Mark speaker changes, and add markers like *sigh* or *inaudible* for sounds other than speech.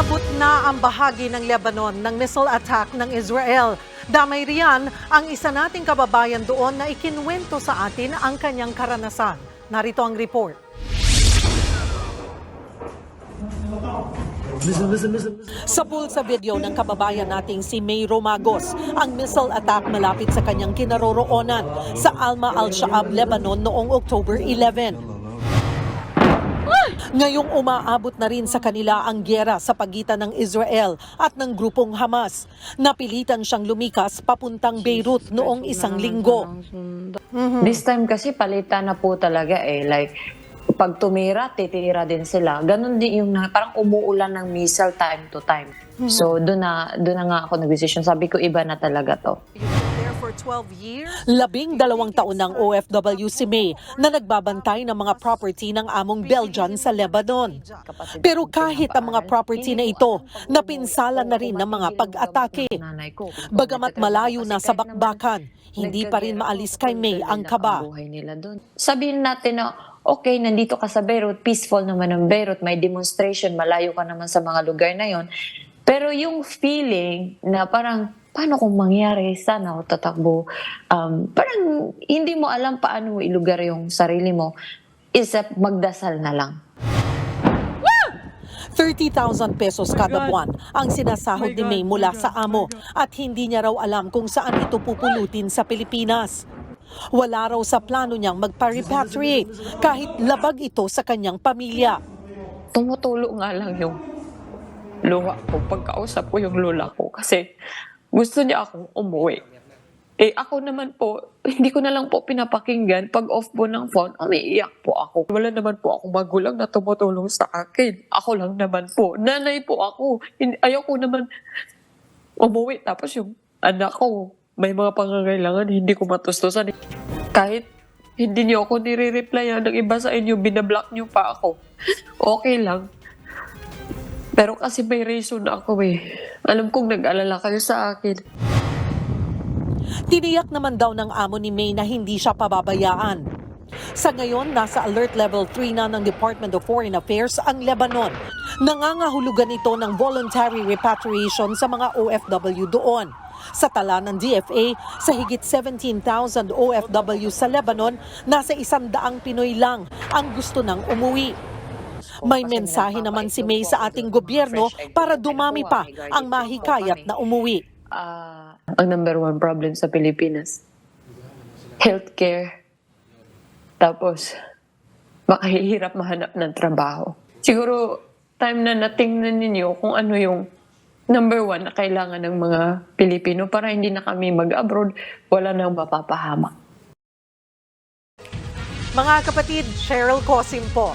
Speaker 1: Umaabot na ang bahagi ng Lebanon ng missile attack ng Israel. Damay riyan ang isa nating kababayan doon na ikinwento sa atin ang kanyang karanasan. Narito ang report. Sa pool sa video ng kababayan nating si May Romagos, ang missile attack malapit sa kanyang kinaroroonan sa Alma al-Shaab, Lebanon noong October 11. Ngayong umaabot na rin sa kanila ang gyera sa pagitan ng Israel at ng grupong Hamas. Napilitan siyang lumikas papuntang Beirut noong isang linggo.
Speaker 2: This time kasi palitan na po talaga eh. Like, pag tumira, titira din sila. Ganon din yung na, parang umuulan ng missile time to time. So, doon na, doon na nga ako nag-decision. Sabi ko, iba na talaga to.
Speaker 1: Labing dalawang taon ng OFW si May na nagbabantay ng mga property ng among Belgian sa Lebanon. Pero kahit ang mga property na ito, napinsala na rin ng mga pag-atake. Bagamat malayo na sa bakbakan, hindi pa rin maalis kay May ang kaba.
Speaker 2: Buhay nila doon. Sabihin natin na, okay, nandito ka sa Beirut, peaceful naman ang Beirut, may demonstration, malayo ka naman sa mga lugar na yon. Pero yung feeling na parang, paano kung mangyari, sana ako tatakbo, um, parang hindi mo alam paano mo ilugar yung sarili mo, is a magdasal na lang.
Speaker 1: 30,000 pesos kada buwan ang sinasahod ni May mula sa amo at hindi niya raw alam kung saan ito pupulutin sa Pilipinas. Wala raw sa plano niyang magpa-repatriate kahit labag ito sa kanyang pamilya.
Speaker 2: tumutulo nga lang yung luha ko. Pagkausap ko yung lola ko kasi gusto niya akong umuwi. Eh ako naman po, *laughs* hindi ko na lang po pinapakinggan. Pag off po ng phone, umiiyak po ako. Wala naman po akong magulang na tumutulong sa akin. Ako lang naman po. Nanay po ako. Ayaw ko naman umuwi. Tapos yung anak ko, may mga pangangailangan, hindi ko matustusan. Kahit hindi niyo ako nire-replyan ng iba sa inyo, binablock niyo pa ako. Okay lang. Pero kasi may reason ako eh. Alam kong nag-alala kayo sa akin.
Speaker 1: Tiniyak naman daw ng amo ni May na hindi siya pababayaan. Sa ngayon, nasa alert level 3 na ng Department of Foreign Affairs ang Lebanon. Nangangahulugan ito ng voluntary repatriation sa mga OFW doon. Sa tala ng DFA, sa higit 17,000 OFW sa Lebanon, nasa isang daang Pinoy lang ang gusto ng umuwi. May mensahe naman si May sa ating gobyerno para dumami pa ang mahikayat na umuwi.
Speaker 2: Ah, ang number one problem sa Pilipinas, healthcare. Tapos, makahihirap mahanap ng trabaho. Siguro, time na natingnan ninyo kung ano yung number one na kailangan ng mga Pilipino para hindi na kami mag-abroad, wala nang mapapahamak.
Speaker 1: Mga kapatid, Cheryl Cosim po.